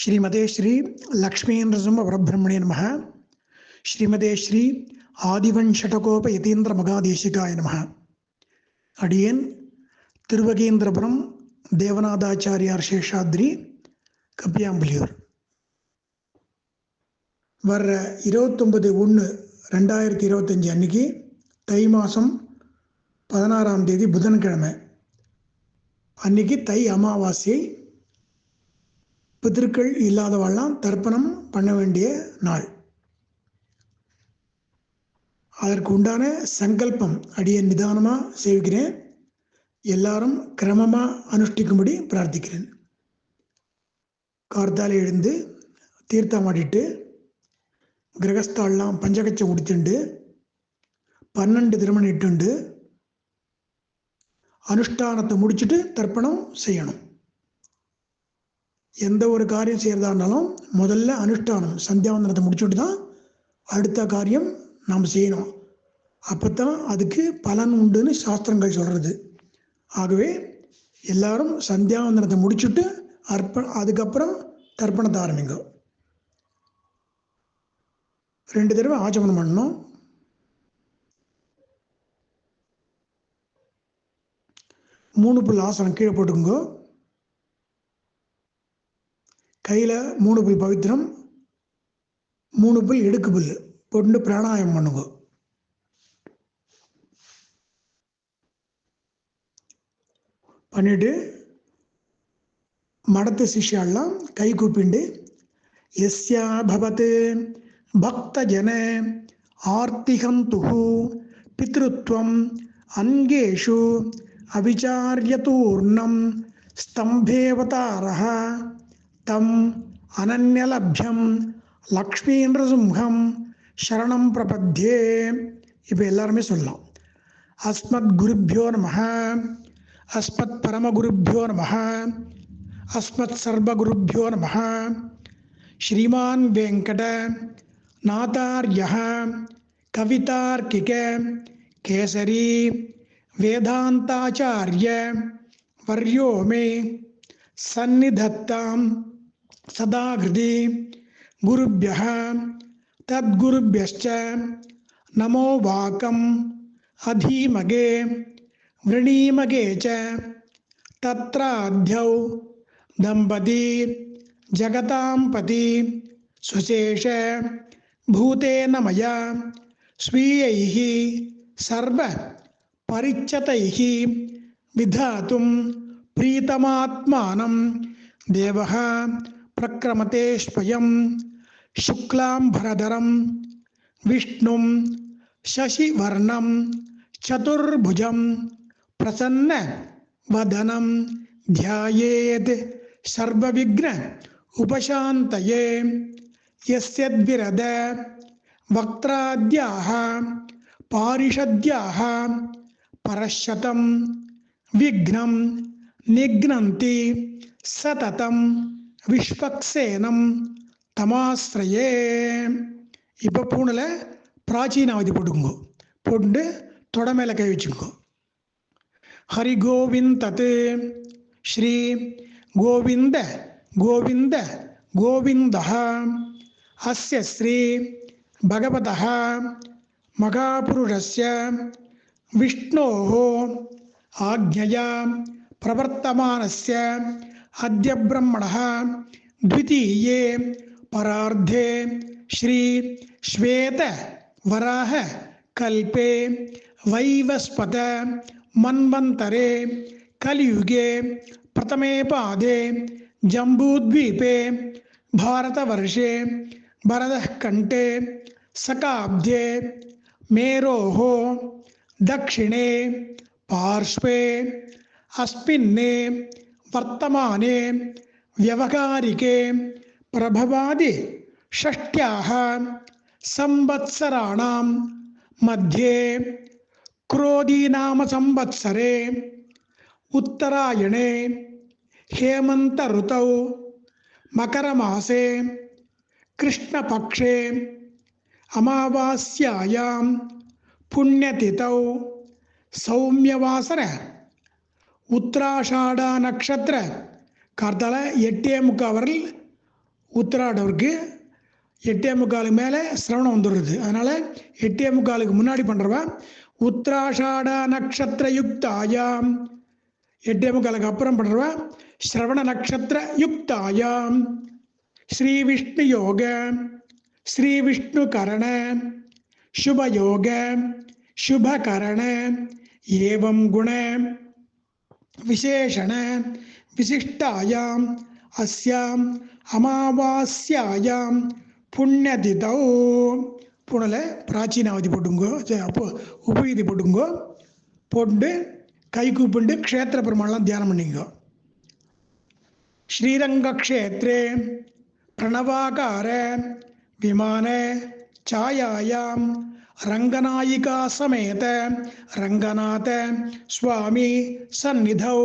ஸ்ரீமதே ஸ்ரீ லக்ஷ்மீந்திரசும பரபிரம்மணே நம ஸ்ரீமதே ஸ்ரீ ஆதிவன் ஷடகோப யதீந்திர மகாதேசிகாய நம அடியேன் திருவகேந்திரபுரம் தேவநாதாச்சாரியார் சேஷாத்ரி கப்பியாம்புலியூர். வர்ற இருபத்தொம்பது ஒன்று ரெண்டாயிரத்தி இருபத்தஞ்சி அன்னைக்கு தை மாதம் பதினாறாம் தேதி புதன்கிழமை. அன்னைக்கு தை அமாவாசையை பித்திருக்கள் இல்லாதவெல்லாம் தர்ப்பணம் பண்ண வேண்டிய நாள். அதற்கு உண்டான சங்கல்பம் அடிய நிதானமாக சேவிக்கிறேன். எல்லாரும் கிரமமாக அனுஷ்டிக்கும்படி பிரார்த்திக்கிறேன். கார்த்தால எழுந்து தீர்த்தம் ஆடிட்டு கிரகஸ்தால்லாம் பஞ்சகச்சம் உடுத்துண்டு பன்னெண்டு திருமணம் இட்டுண்டு அனுஷ்டானத்தை முடிச்சுட்டு தர்ப்பணம் செய்யணும். எந்த ஒரு காரியம் செய்கிறதா இருந்தாலும் முதல்ல அனுஷ்டானம் சந்தியாவந்தனத்தை முடிச்சுட்டு தான் அடுத்த காரியம் நாம் செய்யணும். அப்போ தான் அதுக்கு பலன் உண்டுன்னு சாஸ்திரங்கள் சொல்கிறது ஆகவே எல்லாரும் சந்தியாவந்தனத்தை முடிச்சுட்டு அர்ப்ப அதுக்கப்புறம் தர்ப்பணத்தை ஆரம்பிங்க. ரெண்டு தடவை ஆச்சமனம் பண்ணணும். மூணு புல் ஆசனம் கீழே போட்டுக்கோங்க. கையில் மூணு புல் பவித்திரம் மூணு புல் இடுக்கு புல். போட்டு பிராணாயம் பண்ணுங்க. பண்ணிட்டு மடத்து சிஷ்யாலாம் கை கூப்பிண்டு எஸ்யா பவத் பக்தஜன ஆர்த்திகந்துகு பித்ருத்வம் அங்கேஷு அவிச்சாரியதூர்ணம் ஸ்தம்பேவதாரः தம் அனன்யலப்யம் லக்ஷ்மீந்திரசிம்ஹம் சரணம் பிரபத்தியே இப்போ எல்லாருமே சொல்லலாம் அஸ்மத் குருப்பியோ நம அஸ்மத் பரமகுருப்பியோ நம அஸ்மத் சர்வகுருப்பியோ நம ஸ்ரீமான் வெங்கட நாதார்ய கவிதார்க்கிக கேசரி வேதாந்தாச்சாரிய வர்யோ மே சந்நிதத்தாம் सदा हृदय गुरुभ्य तद्गुभ्य नमो वाकम अधीमगे, वृणीमगे च दंपती जगतांपति सुशेष सुशेष, भूतेन मै स्वीयैः सर्वपरिच्यतैः विधातुं प्रीतमात्मानं देवहा प्रक्रमते स्वयं शुक्लांबरधरम विष्णु शशिवर्णम चतुर्भुज प्रसन्न वदनम ध्यायेत। सर्व विघ्न उपशात यद वक्त्राद्याः, पारिषद्या परशतं विघ्न निघ्नती सततं விஷ்வக்சேனம் தமாஸ்ரயே இப்போ பூணில் பிராச்சீனாவதி போட்டுக்குங்க போட்டு தொட கை வச்சுக்கோ ஹரி கோவிந்தது ஸ்ரீ கோவிந்த கோவிந்த கோவிந்த அஸ்ய ஸ்ரீ பகவத மகாபுருஷஸ்ய விஷ்ணோ ஆக்ஞயா பிரவர்த்தமானஸ்ய अद्य ब्रह्मणः द्वितीये परार्धे श्री श्वेत वराह कल्पे वैवस्पत मन्वन्तरे कलियुगे प्रथमे पादे जम्बूद्वीपे भारतवर्षे भरतः कण्ठे सकाब्दे मेरोः दक्षिणे पार्श्वे अस्मिन्ने വർത്തമാനേ വ്യവഹാരികേ പ്രഭവാദി ഷഷ്ട്യാഹ സംവത്സരാണാം മധ്യേ ക്രോധീനാമ സംവത്സരേ ഉത്തരായണേ ഹേമന്ത ഋതൗ മകരമാസേ കൃഷ്ണപക്ഷേ അമാവാസ്യായാം പുണ്യതിഥൗ സൗമ്യവാസര உத்ராஷாடா நக்ஷத்திர. கார்த்தால எட்டே முக்கால் வரல் எட்டே முக்காலுக்கு மேலே சிரவணம் வந்துடுறது. அதனால் எட்டே முக்காலுக்கு முன்னாடி பண்ணுறவன் உத்திராஷாடா நக்ஷத்திர யுக்தாயாம் எட்டே முக்காலுக்கு அப்புறம் பண்ணுறவன் ஸ்ரவண நக்ஷத்திர யுக்தாயாம் ஸ்ரீ விஷ்ணு யோக ஸ்ரீ விஷ்ணு கரண சுப கரண ஏவம் குணம் विशेषण विशिष्टायाम् अस्याम् அமாவாஸ்யாயாம் புண்ணியதிதௌ புனல பிராச்சீனாவதி போட்டுங்கோ சரி, அப்போ உபயுதி போட்டுங்கோ போட்டு கை கூப்பிண்டு க்ஷேத்திர பெருமாள்லாம் தியானம் பண்ணிங்கோ श्रीरङ्गक्षेत्रे प्रणवाकार ఛాయాయాం రంగనాయికా సమేత రంగనాథ స్వామి సన్నిధౌ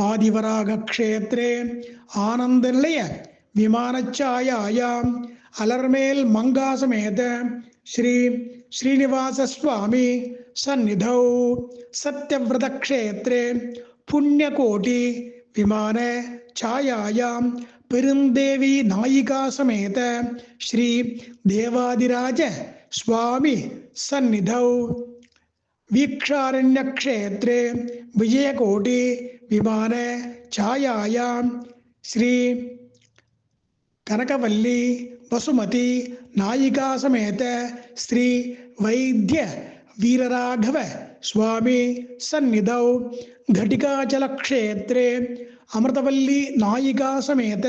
ఆదివరాగక్షేత్రే ఆనందనిలయ విమానఛాయాయాం అలర్మేల్ మంగా సమేత శ్రీ శ్రీనివాస స్వామి సన్నిధౌ సత్యవ్రతక్షేత్రే పుణ్యకోటి విమాన ఛాయాయాం பெருந்தேவி நாயிகா சமேத ஸ்ரீ தேவாதிராஜ சுவாமி சந்நிதௌ वीक्षारण्यक्षेत्रे विजयकोटि विमान छायायां श्री कनकवल्ली वसुमती नायिका समेत श्री वैद्य वीरराघव स्वामी सन्निधौ घटिकाचलक्षेत्रे അമൃതവല്ലി നായികാ സമേത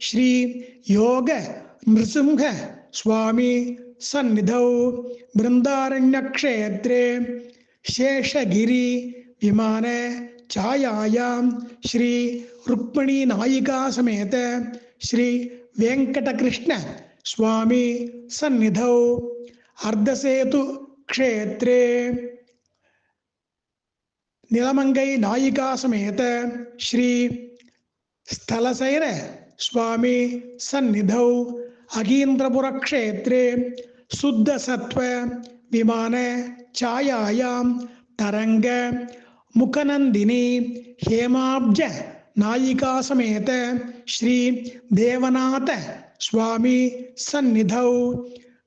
ശ്രീ യോഗ നൃസിംഹ സ്വാമി സന്നിധൗ ബൃന്ദാരണ്യക്ഷേത്രേ ശേഷഗിരി വിമാന ഛായായാം ശ്രീ രുക്മിണി നായികാ സമേത ശ്രീ वेंकटकृष्ण स्वामी सन्निधौ अर्धसेतु क्षेत्रे நிலமங்கை நாயிகா சமேத ஸ்ரீ ஸ்தலசைர சுவாமி சந்நிதௌ அகீந்திரபுரக்ஷேத்ரே சுத்த சத்வ விமான சாயாயாம் தரங்க முகநந்தினி ஹேமாப்ஜ நாயிகா சமேத ஸ்ரீ தேவநாத சுவாமி சந்நிதௌ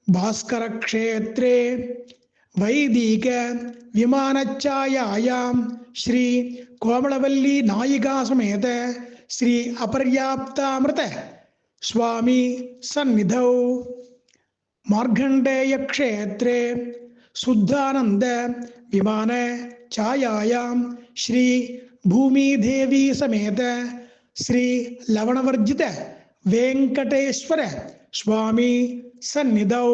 பாஸ்கரக்ஷேத்ரே வைதீக விமானச்சாயாயாம் ஸ்ரீ கோமளவல்லி நாயிகா சமேத ஸ்ரீ அபர்யாப்தாமிருத சுவாமி சந்நிதௌ. மார்கண்டேயக்ஷேத்ரே சுத்தானந்த விமான சாயாயாம் ஸ்ரீ பூமி தேவி சமேத ஸ்ரீ லவணவர்ஜித வெங்கடேஸ்வர சுவாமி சந்நிதௌ.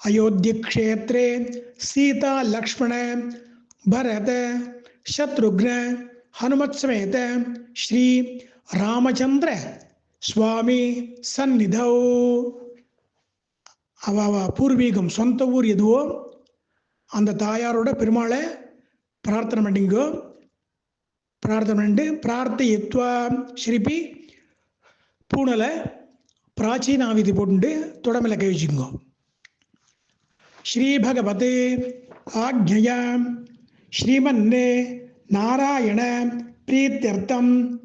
अयोध्यक्षेत्रे सीता लक्ष्मण भरत शत्रुघ्न हनुमत समेत श्री रामचंद्र சுவாமி சந்நிதௌ அவ அவ பூர்வீகம் சொந்த ஊர் எதுவோ அந்த தாயாரோட பெருமாளை பிரார்த்தனை பண்ணிங்கோ பிரார்த்தனை பண்ணிட்டு பிரார்த்தித்வா ஸ்ரீபி பூனலை பிராச்சீனாவிதி போட்டு தொடமையில் கை வச்சுக்கோங்க ஸ்ரீபகவதே ஆக்ஞயா. ஸ்ரீமன்னே நாராயண பிரீத்தியர்த்தம்.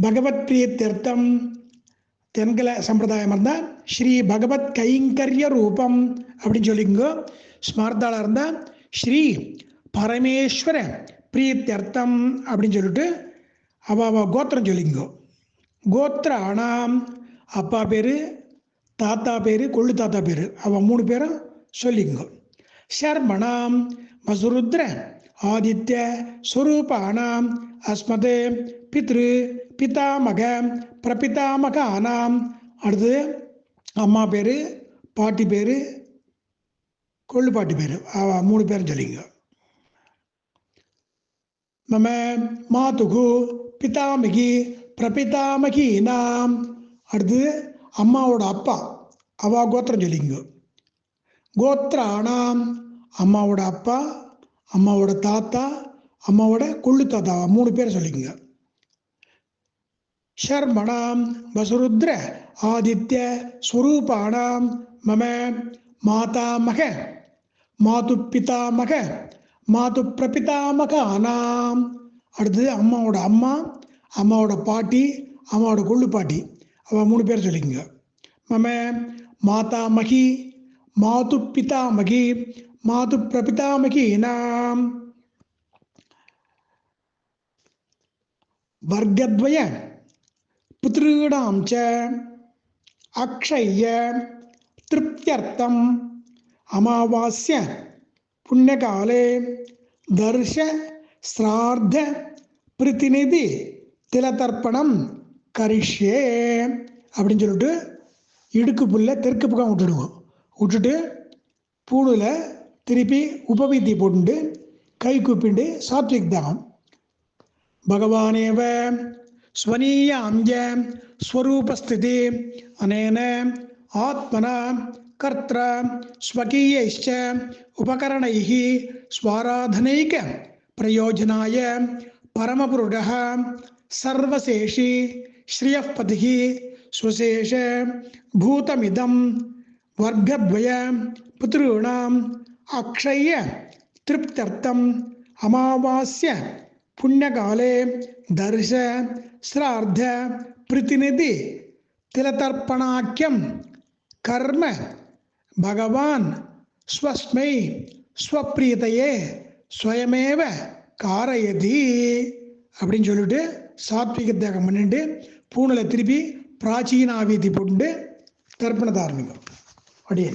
பகவத் பிரீத்தியர்த்தம். தென்கல சம்பிரதாயமாக இருந்தால் ஸ்ரீ பகவத் கைங்கரிய ரூபம் அப்படின்னு சொல்லிங்க ஸ்மார்த்தாளாக இருந்தால் ஸ்ரீ பரமேஸ்வர பிரீத்தியர்த்தம் அப்படின்னு சொல்லிட்டு அவ கோத்திரம் சொல்லிங்கோ கோத்திரானாம். அப்பா பேர் தாத்தா பேர் கொள்ளு தாத்தா பேர். அவன் மூணு பேரும் சொல்லிங்க ஷர்மணாம் மசுருத்ர ஆதித்ய ஸ்வரூபானாம் அஸ்மதே பித்ரு பிதாமக பிரபிதாமகானாம். அடுத்து அம்மா பேர் பாட்டி பேர் கொள்ளு பாட்டி பேர். அவ மூணு பேரும் சொல்லிங்க மம மாதுகு பிதாமகி பிரபிதாமகீனாம். அடுத்து அம்மாவோட அப்பா. அவா கோத்திரம் சொல்லிங்க கோத்திரானாம் அம்மாவோட அப்பா அம்மாவோட தாத்தா அம்மாவோட கொள்ளு தாத்தா மூணு பேர் சொல்லிக்கங்க. ஷர்மணாம் வசுருத்ர ஆதித்ய ஸ்வரூபானாம் மம மாதாமக மாது பிதாமக மாது பிரபிதாமக ஆனாம் அடுத்தது அம்மாவோட அம்மா அம்மாவோட பாட்டி அம்மாவோட கொள்ளு பாட்டி. அவன் மூணு பேர் சொல்லிக்கோங்க. மம மாதாமகி மாது பிதாமகி மாது பிரபிதாமகி நாம் வர்க்கத்வய புத்திரீடாம் ச அக்ஷய திருப்தியர்த்தம் அமாவாஸ்ய புண்ணியகாலே தர்ஷ ஸ்ரார்த்த பிரதிநிதி திலதர்ப்பணம் கரிஷே அப்படின்னு சொல்லிட்டு இடுக்கு புல்ல தெற்கு பக்கம் விட்டுடுவோம் விட்டுட்டு பூடில் திருப்பி உபவீத்தி போட்டுட்டு கை கூப்பிண்டு சாத்விக் தாகம் பகவானேவ ஸ்வனீய அஞ்ச ஸ்வரூபஸ்திதி அனேன ஆத்மனா கர்த்திர ஸ்வகீய உபகரணை ஸ்வாராதனைக பிரயோஜனாய பரமபுருடக சர்வசேஷி ஸ்ரீயப்பதிகி சுசேஷ பூதமிதம் வர்க்கத்வய பித்ருணாம் அக்ஷய திருப்தர்த்தம் அமாவாஸ்ய புண்ணியகாலே தர்ஷ ஸ்ரார்த்த பிரதிநிதி திலதர்ப்பணாக்கியம் கர்ம பகவான் ஸ்வஸ்மை ஸ்வப்பிரீதையே ஸ்வயமேவ காரயதி அப்படின்னு சொல்லிட்டு சாத்விக தியாகம் பண்ணிட்டு பூணில் திருப்பி பிராச்சீன ஆவியத்தை போட்டு தர்ப்பணத்தை ஆரம்பிக்கும் அப்படியே